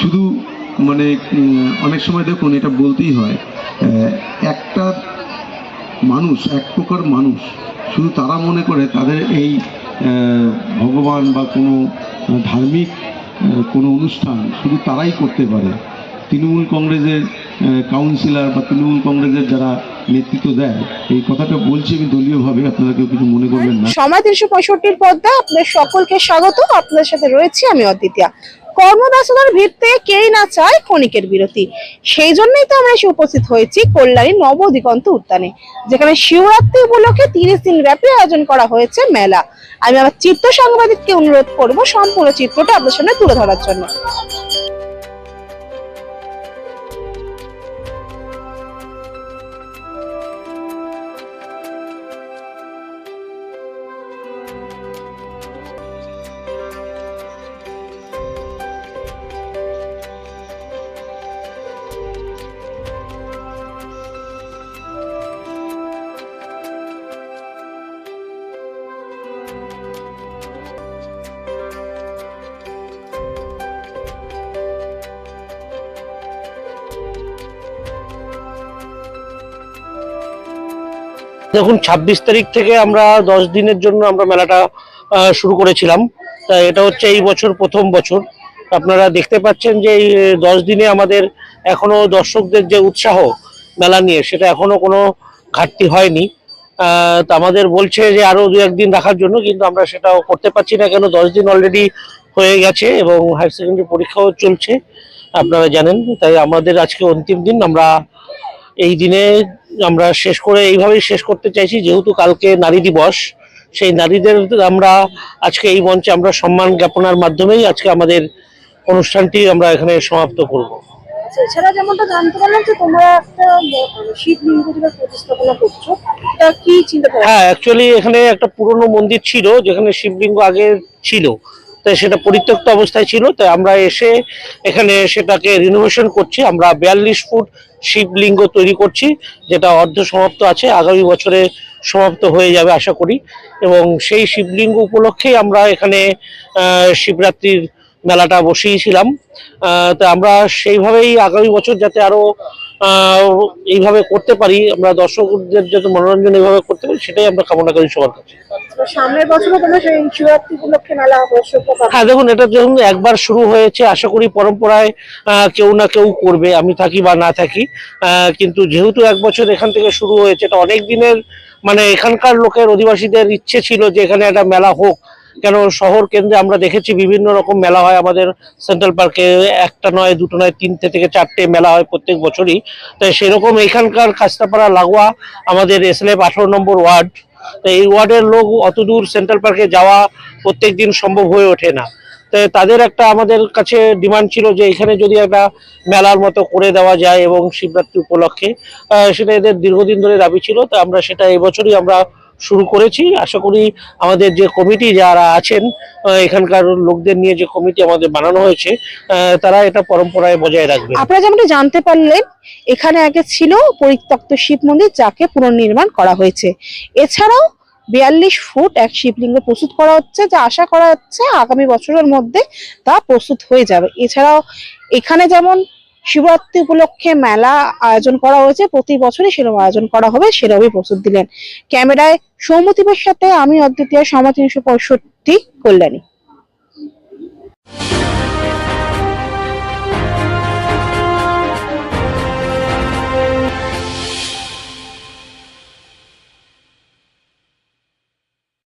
শুধু মানে অনেক সময় দেখুন, এটা বলতেই হয় একটা মানুষ, এক প্রকার মানুষ, শুধু তারা মনে করে তাদের এই ভগবান বা কোনো ধার্মিক কোনো অনুষ্ঠান শুধু তারাই করতে পারে। তৃণমূল কংগ্রেসের কাউন্সিলর বা তৃণমূল কংগ্রেসের যারা নেতৃত্ব দেয়, এই কথাটা বলছি আমি দলীয়ভাবে, আপনারা কেউ কিছু মনে করবেন না। সময় তিনশো পঁয়ষট্টির পর্দা আপনাদের সকলকে স্বাগত আপনাদের সাথে রয়েছে আমি অদ্বিতীয়া। কর্মব্যস্ততার ভিড়তে কেই না চায় ক্ষণিকের বিরতি। সেই জন্যই তো আমরা এসে উপস্থিত হয়েছি কল্যাণী নবদিগন্ত উদ্যানে, যেখানে শিবরাত্রি উপলক্ষে তিরিশ দিন ব্যাপী আয়োজন করা হয়েছে মেলা। আমি আমার চিত্র সাংবাদিককে অনুরোধ করব সম্পূর্ণ চিত্রটা আপনার সামনে তুলে ধরার জন্য। দেখুন, ছাব্বিশ তারিখ থেকে আমরা দশ দিনের জন্য আমরা মেলাটা শুরু করেছিলাম। তা এটা হচ্ছে এই বছর প্রথম বছর। আপনারা দেখতে পাচ্ছেন যে এই দশ দিনে আমাদের এখনও দর্শকদের যে উৎসাহ মেলা নিয়ে, সেটা এখনও কোনো ঘাটতি হয়নি। তা আমাদের বলছে যে আরও দু একদিন রাখার জন্য, কিন্তু আমরা সেটাও করতে পারছি না, কেন দশ দিন অলরেডি হয়ে গেছে এবং হায়ার সেকেন্ডারি পরীক্ষাও চলছে। আপনারা জানেন, তাই আমাদের আজকে অন্তিম দিন, আমরা এই দিনে আমরা শেষ করে এইভাবেই শেষ করতে চাইছি যেহেতু কালকে নারী দিবস সেই নারীদের আমরা আজকে এই মঞ্চে আমরা সম্মান জ্ঞাপনার মাধ্যমেই আজকে আমাদের অনুষ্ঠানটি আমরা এখানে সমাপ্ত করব। আচ্ছা, এছাড়া যেমনটা জানতে পারলাম যে তোমরা একটা শিবলিঙ্গ যেটা প্রতিস্থাপনা করছ কি চিন্তা হ্যাঁ অ্যাকচুয়ালি এখানে একটা পুরনো মন্দির ছিল যেখানে শিবলিঙ্গ আগে ছিল। তাই সেটা পরিত্যক্ত অবস্থায় ছিল তাই আমরা এসে এখানে সেটাকে রিনোভেশন করছি। আমরা বিয়াল্লিশ ফুট শিবলিঙ্গ তৈরি করছি যেটা অর্ধ সমাপ্ত আছে আগামী বছরে সমাপ্ত হয়ে যাবে আশা করি। এবং সেই শিবলিঙ্গ উপলক্ষেই আমরা এখানে শিবরাত্রির মেলাটা বসিয়েছিলাম। তো আমরা সেইভাবেই আগামী বছর যাতে আরও আহ, এইভাবে করতে পারি আমরা দর্শকদের যাতে মনোরঞ্জন এইভাবে করতে পারি সেটাই আমরা কামনা করি সবার কাছে। সামনের বছরও হ্যাঁ দেখুন, এটা যখন একবার শুরু হয়েছে, আশা করি পরম্পরায় কেউ না কেউ করবে, আমি থাকি বা না থাকি। কিন্তু যেহেতু এক বছর এখান থেকে শুরু হয়েছে, এটা অনেক দিনের মানে এখানকার লোকের, অধিবাসীদের ইচ্ছে ছিল যে এখানে একটা মেলা হোক। কেন, শহর কেন্দ্রে আমরা দেখেছি বিভিন্ন রকম মেলা হয় আমাদের সেন্ট্রাল পার্কে, একটা নয়, দুটো নয়, তিনটে থেকে চারটে মেলা হয় প্রত্যেক বছরই। তাই সেরকম এখানকার কাস্তাপাড়া লাগোয়া, আমাদের এসএলএফ আঠারো নম্বর ওয়ার্ড তো এই ওয়ার্ডের লোক অত দূর সেন্ট্রাল পার্কে যাওয়া প্রত্যেক দিন সম্ভব হয়ে ওঠে না। তো তাদের একটা আমাদের কাছে ডিমান্ড ছিল যে এখানে যদি একটা মেলার মতো করে দেওয়া যায় এবং শিবরাত্রি উপলক্ষে সেটা এদের দীর্ঘদিন ধরে দাবি ছিল। তো আমরা সেটা এবছরই আমরা শুরু করেছি। আশা করি আমাদের যে কমিটি যারা আছেন এখানকার লোকদের নিয়ে যে কমিটি আমাদের বানানো হয়েছে তারা এটা পরম্পরায় বজায় রাখবে আপনারা যেমনটি জানতে পারলেন, এখানে আগে ছিল পরিত্যক্ত শিব মন্দির, যাকে পুনর্নির্মাণ করা হয়েছে। এছাড়াও বিয়াল্লিশ ফুট এক শিবলিঙ্গ প্রস্তুত করা হচ্ছে, যা আশা করা হচ্ছে আগামী বছরের মধ্যে তা প্রস্তুত হয়ে যাবে। এছাড়াও এখানে যেমন শিবরাত্রি উপলক্ষে মেলা আয়োজন করা হয়েছে। প্রতি বছরই সেরকম আয়োজন করা হবে, সেরকমই প্রস্তুত দিলেন। ক্যামেরায় সৌমতিবের সাথে আমি অদ্বিতীয় সমাজ তিনশো পঁয়ষট্টি, কল্যাণী।